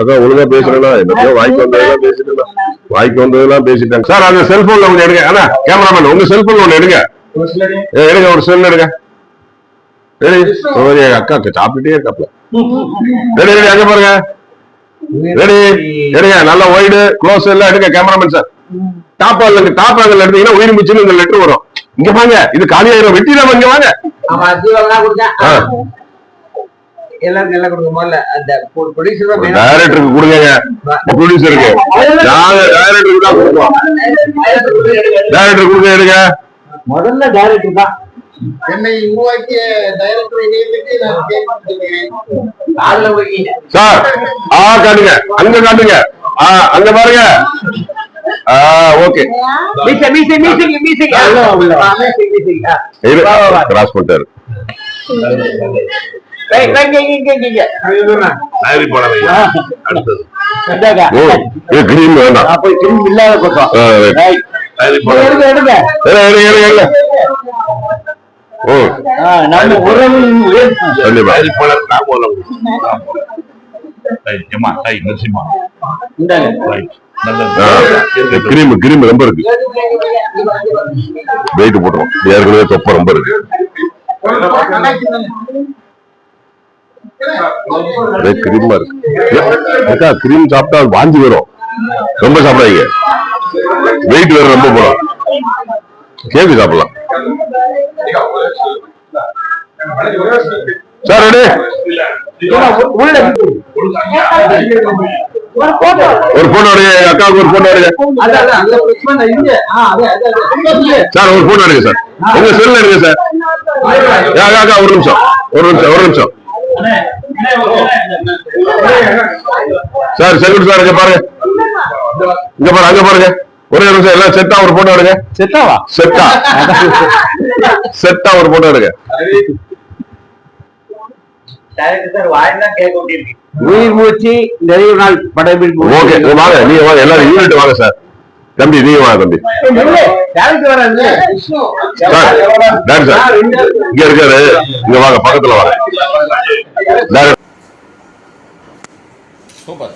அதான் ஒழுங்கா பேசுறேன்னா என்னத்தையோ வாய்க்கு வந்ததெல்லாம் பேசிட்டு வாய்க்கு வந்ததெல்லாம் பேசிட்டாங்க. சார் அந்த செல்போன்ல ஒண்ணு எடுங்க. அண்ணா கேமராமேன் உங்க செல்போன்ல ஒண்ணு எடுங்க. ஒரு சின்ன எடுங்க ஒரு செல் எடுங்க. அக்கா சாப்பிட்டுட்டே இருக்காப்ல. ரெடி ரெடி அங்க பாருங்க. ரெடி எடுங்க. நல்ல ஒய்டு க்ளோஸ் எல்லாம் எடுங்க cameraman sir top angle top angle எடுத்தீங்கன்னா உயிர் மிச்சுன்னு இந்த லெட்டர் வரும். இங்க வாங்க இது காலியாயிரம். வெட்டிடாம இங்க வாங்க. எல்லாருக்கும் எல்லாம் கொடுங்க முதல்ல அந்த ப்ரொடியூசர் தான் டைரக்டருக்கு கொடுங்க. ப்ரொடியூசருக்கு நாங்க டைரக்டருக்கு தான் கொடுப்போம். டைரக்டர் கொடுங்க எடுங்க. முதல்ல டைரக்டர் தான். என்னை உருவாக்கிய டைரக்டர் சார் ஆ காட்டுங்க. அங்க காட்டுங்க. ஆ அங்க பாருங்க. ஆ ஓகே. கிராஸ் பண்ணிட்டாரு கிரீம் வேண்டாம். அப்ப திரும்பி இல்லாத ஆ, நம்ம இந்தாங்க. கிரீம் கிரீம் ரொம்ப இருக்கு. வெயிட் போட்டுரும். ஏற்கனவே தொப்பை ரொம்ப இருக்கு. ஒரே கிரீமா இருக்கு. கிரீம் சாப்பிட்டா வாந்தி வரும். ரொம்ப சாப்பிடாதீங்க. வெயிட் வேற ரொம்ப போடும். கேக்கு சாப்பிடலாம். சார் ரெடி ஒரு போட்டோ எடுங்க. அக்காவுக்கு ஒரு போட்டோ எடுங்க. சார் ஒரு போட்டோ எடுங்க சார் உங்க செல்ல எடுங்க சார் யா, ஒரு நிமிஷம். ஒரு நிமிஷம் ஒரு நிமிஷம். சார் செல்லுட் சார் இங்க பாருங்க. இங்க பாருங்க அங்க பாருங்க. ஒரே நிமிஷம் எல்லாம் செட்டா ஒரு போட்டோ எடுங்க. செத்தாவா செட்டா செட்டா ஒரு போட்டோ எடுங்க. மூச்சு நிறைய நாள் படப்பிடிப்பு ஓகே வாங்க நீங்க வாங்க எல்லாரும் யூனிட் வாங்க சார். தம்பி நீங்க வாங்க தம்பி. சார் இங்க இருக்காரு இங்க வாங்க பக்கத்துல வாங்க. சூப்பர்.